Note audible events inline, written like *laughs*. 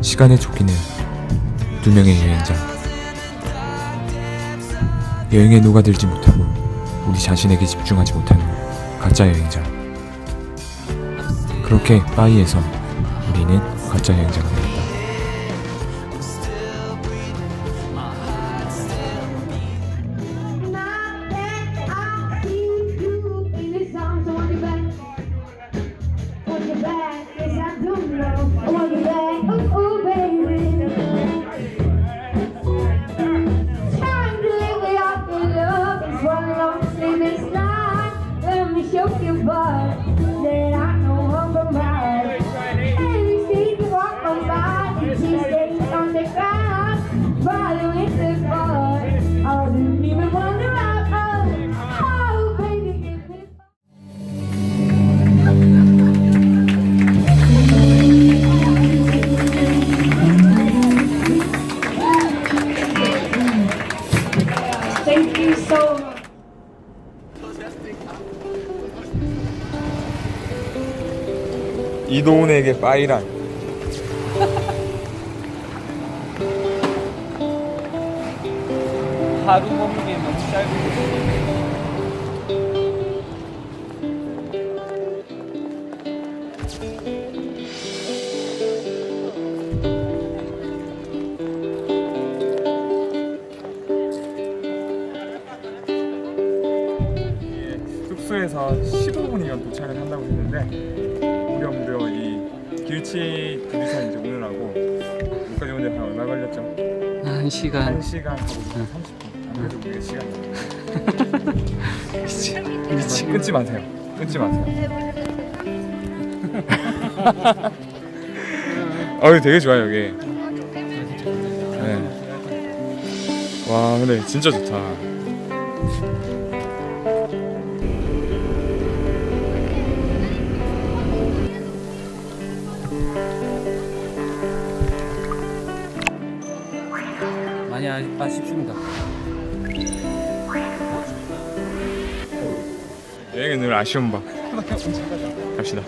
시간에 쫓기는 두 명의 여행자. 여행에 녹아들지 못하고 우리 자신에게 집중하지 못하는 가짜 여행자. 그렇게 파이에서 우리는 가짜 여행자가 되었다. Thank you so much. 이도훈에게 빠이란 *laughs* 하루 먹는 게 너무 짧은 숙소에서 15분이면 도착을 한다고 했는데 무려 무려 이 길치 둘이서 이제 오느라고 여기까지 오는데 한 얼마 걸렸죠? 한한 시간. 시간 하고 30분. 안 그래도 우리가 시간. 미치겠네. 끊지 마세요. 끊지 마세요. *laughs* 어 되게 좋아요 여기. 네. 와 근데 진짜 좋다 많이 아- 아쉽습니다. 여행은 늘 아쉬운 바 갑시다